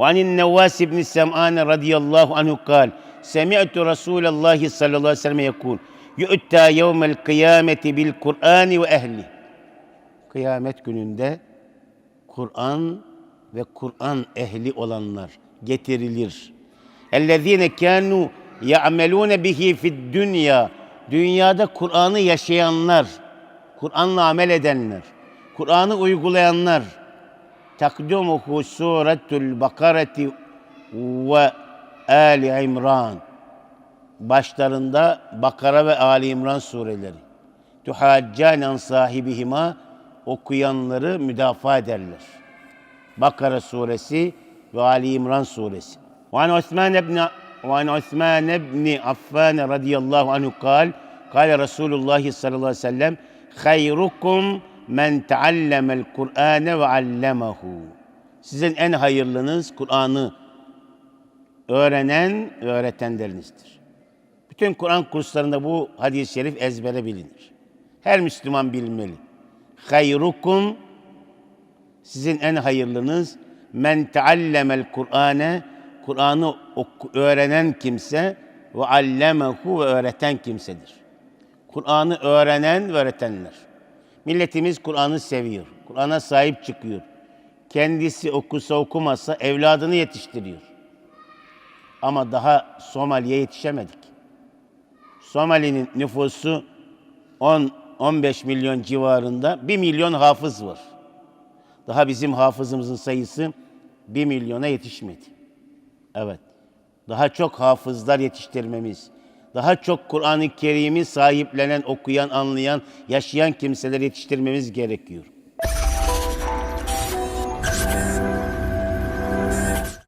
وعن النواس بن سمعان رضي الله عنه قال سمعت رسول الله صلى الله عليه وسلم يقول يؤتى يوم القيامة بالقرآن وأهله Kıyamet gününde Kur'an ve Kur'an ehli olanlar getirilir. اَلَّذ۪ينَ كَانُوا يَعْمَلُونَ بِهِ فِي الدُّنْيَا Dünyada Kur'an'ı yaşayanlar, Kur'an'la amel edenler, Kur'an'ı uygulayanlar, Takdumuhu suretul bakareti ve Ali İmran. Başlarında Bakara ve Ali İmran sureleri. Tuhaccanen sahibihima okuyanları müdafaa ederler. Bakara suresi ve Ali İmran suresi. وعن عثمان بن وعن عثمان بن عفان رضي الله عنه قال قال رسول الله صلى الله عليه وسلم خيركم men teallemel Kur'ane ve allemahu. Sizin en hayırlınız Kur'an'ı öğrenen ve öğretenlerinizdir. Bütün Kur'an kurslarında bu hadis-i şerif ezbere bilinir. Her Müslüman bilmeli. Hayrukum sizin en hayırlınız men teallemel Kur'ane Kur'an'ı öğrenen kimse ve allemehu ve öğreten kimsedir. Kur'an'ı öğrenen ve öğretenler. Milletimiz Kur'an'ı seviyor. Kur'an'a sahip çıkıyor. Kendisi okusa okumasa evladını yetiştiriyor. Ama daha Somali'ye yetişemedik. Somali'nin nüfusu 10-15 milyon civarında 1 milyon hafız var. Daha bizim hafızımızın sayısı 1 milyona yetişmedi. Evet. Daha çok hafızlar yetiştirmemiz, daha çok Kur'an-ı Kerim'i sahiplenen, okuyan, anlayan, yaşayan kimseler yetiştirmemiz gerekiyor.